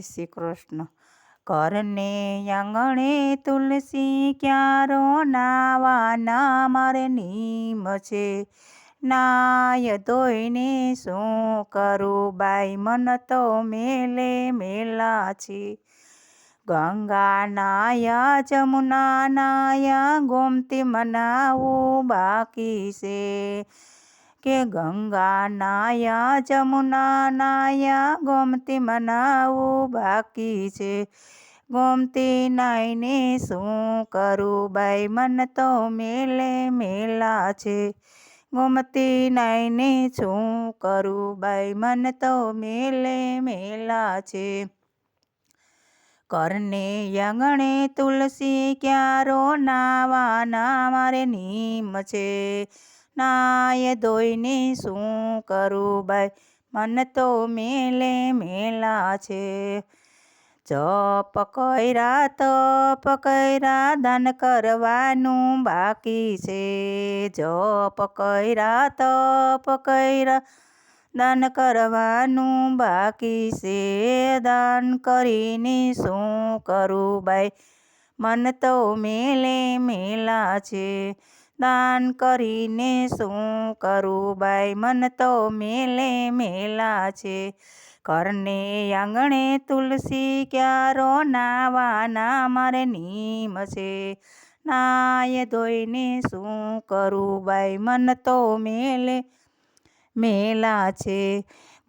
શ્રી કૃષ્ણ ઘરને આંગણે તુલસી ક્યારો નાવાના મારે નીમ છે. નાય ધોઈને શું કરું બાઈ, મન તો મેલે મેલા છે. ગંગા નાયા, જમુના નાયા, ગોમતી મનાવું બાકી છે. કે ગંગા નાયા જમુના નાયા ગોમતી મનાવું બાકી છે. ગોમતી નાઈને શું કરું બાઈ, મન તો મેલે મેલા છે. ગોમતી નાઈને શું કરું બાઈ, મન તો મેલે મેલા છે. કરને યંગણે તુલસી ક્યારો નાવાના, મારે નીમ છે. નાય ધોઈને શું કરું બાઈ મન તો મેલે મેલા છે. જપ કર્યા, તપ કર્યા, દાન કરવાનું બાકી છે. જપ કર્યા, તપ કર્યા, દાન કરવાનું બાકી છે. દાન કરીને શું કરું બાઈ મન તો મેલે મેલા છે. દાન કરીને શું કરું બાઈ મન તો મેલે મેલા છે. કરને આંગણે તુલસી ક્યારો નાવાના મારે નીમ છે. નાય ધોઈને શું કરું બાઈ મન તો મેલે મેલા છે.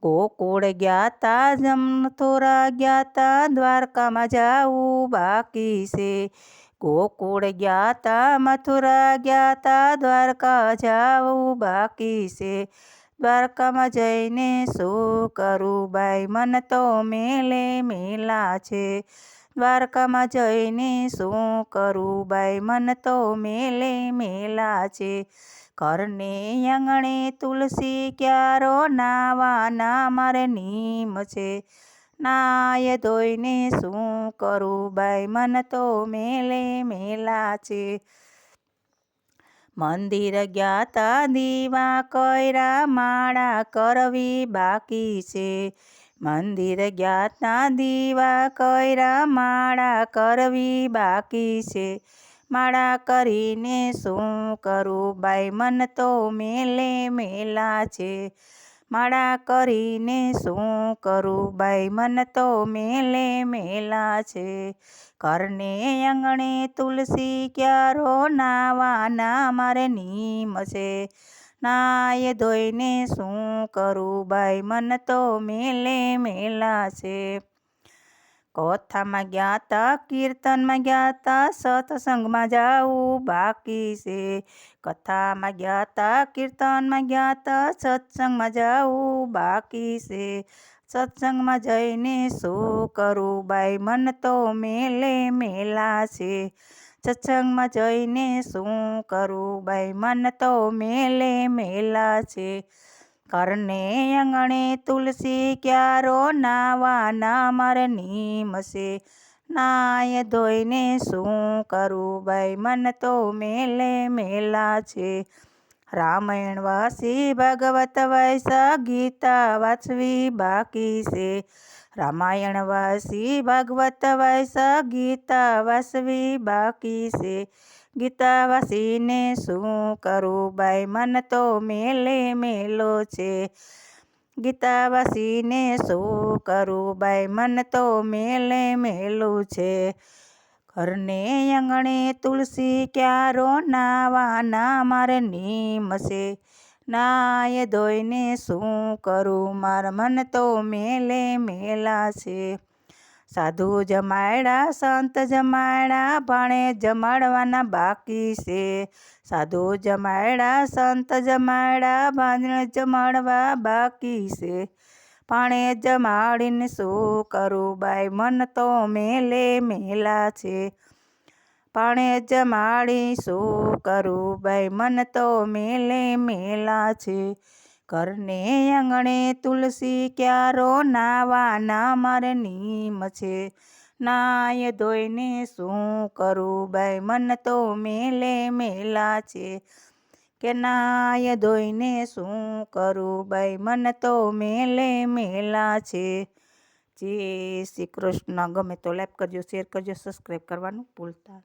ગોકુળ ગયા તા જમ થોડા ગયા તા દ્વારકામાં જાવું બાકી છે. ગોકુળ ગયા તા મથુરા ગયા તા દ્વારકા જાવું બાકી છે. દ્વારકામાં જઈને શું કરું બાઈ મન તો મેલે મેલા છે. દ્વારકામાં જઈને શું કરું બાઈ મન તો મેલે મેલા છે. ઘરને આંગણે તુલસી ક્યારો નાવાના, મારે નીમ છે. નાય ધોઈને શું કરું? બાઈ મન તો મેલે મેલા છે. મંદિર ગયા તા દીવા કર્યા માળા કરવી બાકી છે. મંદિર ગયા તા દીવા કર્યા માળા કરવી બાકી છે. માળા કરીને શું કરું? બાઈ મન તો મેલે મેલા છે. માળા કરીને શું કરું બાઈ મન તો મેલે મેલા છે. ઘરને આંગણે તુલસી ક્યારો નાવાના મારે નીમ છે. નાય ધોઈને શું કરું બાઈ મન તો મેલે મેલા છે. કથામાં ગયા તા કીર્તનમાં ગયા તા સત્સંગમાં જાવું બાકી છે કથામાં ગયા તા કીર્તનમાં ગયા તા સત્સંગમાં જાવું બાકી છે સત્સંગમાં જઈને શું કરું બાઈ મન તો મેલે મેલા છે સત્સંગમાં જઈને શું કરું બાઈ મન તો મેલે મેલા છે ઘરને આંગણે તુલસી ક્યારો નાવાના મારે નીમ છે. નાય ધોઈને શું કરું ભાઈ, મન તો મેલે મેલા છે. રામાયણ વાસી ભગવત વાયસા ગીતા વાંચવી બાકી છે. રામાયણ વાસી ભાગવત વાયસા ગીતા વાંચવી બાકી છે. ગીતા વાસીને શું કરું બાઈ? મન તો મેલે મેલો છે. ગીતા વાસીને શું કરું બાઈ? મન તો મેલે મેલું છે. ઘરને આંગણે તુલસી ક્યારો નાવાના, મારે નીમ છે. નાય ધોઈને શું કરું? મારા મન તો મેલે મેલા છે. સાધુ જમાડા સંત જમાડા ભાણે જમાડવાના બાકી છે. સાધુ જમાડા સંત જમાડા ભાણે જમાડવા બાકી છે. પાણે જમાડીને શું કરું? બાય મન તો મેલે મેલા છે. ભાણે માળી શું કરું ભાઈ? મન તો મેલે મેલા છે. ઘરને આંગણે તુલસી ક્યારો નાવાના મારે નીમ છે. નાય ધોઈને શું કરું ભાઈ? મન તો મેલે મેલા છે કે નાય ધોઈને શું કરું ભાઈ? મન તો મેલે મેલા છે. જય શ્રી કૃષ્ણ. ગમે તો લાઈક કરજો શેર કરજો સબસ્ક્રાઈબ કરવાનું ભૂલતા